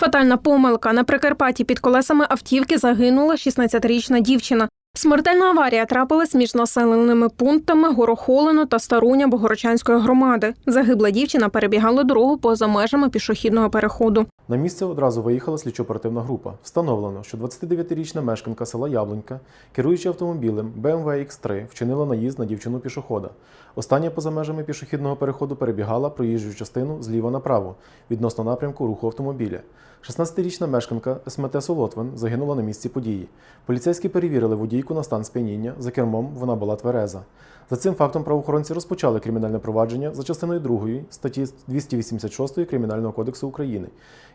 Фатальна помилка на Прикарпатті під колесами автівки загинула 16-річна дівчина. Смертельна аварія трапилась між населеними пунктами Горохолино та Старуня Богорочанської громади. Загибла дівчина перебігала дорогу поза межами пішохідного переходу. На місце одразу виїхала слідчо-оперативна група. Встановлено, що 29-річна мешканка села Яблунька, керуючи автомобілем BMW X3, вчинила наїзд на дівчину пішохода. Остання поза межами пішохідного переходу перебігала проїжджу частину зліва направо, відносно напрямку руху автомобіля. 16-річна мешканка СМТ Солотвин загинула на місці події. Поліцейські перевірили водійку на стан сп'яніння. За кермом вона була твереза. За цим фактом правоохоронці розпочали кримінальне провадження за частиною 2 статті 286 Кримінального кодексу України.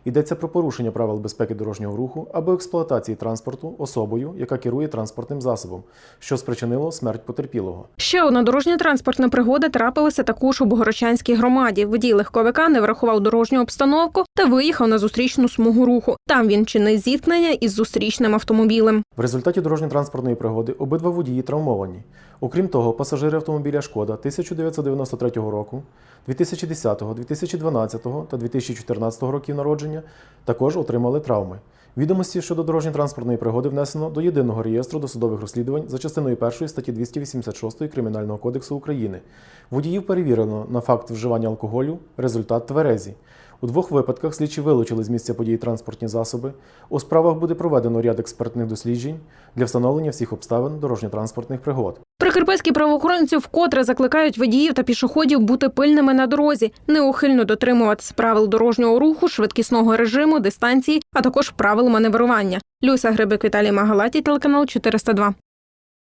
Йдеться про порушення правил безпеки дорожнього руху або експлуатації транспорту особою, яка керує транспортним засобом, що спричинило смерть потерпілого. Ще одна дорожня транспортна пригода трапилася також у Богородчанській громаді. Водій легковика не врахував дорожню обстановку та виїхав на зустрічну смугу руху. Там він чинив зіткнення із зустрічним автомобілем. В результаті дорожньо-транспортної пригоди обидва водії травмовані. Окрім того, пасажири автомобіля Шкода 1993 року, 2010, 2012 та 2014 років народження також отримали травми. Відомості щодо дорожньо-транспортної пригоди внесено до єдиного реєстру досудових розслідувань за частиною 1 статті 286 Кримінального кодексу України. Водіїв перевірено на факт вживання алкоголю, результат тверезі. У двох випадках слідчі вилучили з місця події транспортні засоби. У справах буде проведено ряд експертних досліджень для встановлення всіх обставин дорожньо-транспортних пригод. Прикарпатські правоохоронці вкотре закликають водіїв та пішоходів бути пильними на дорозі, неухильно дотримуватись правил дорожнього руху, швидкісного режиму, дистанції, а також правил маневрування. Люся Грибик, Віталій Магалаті, телеканал 402.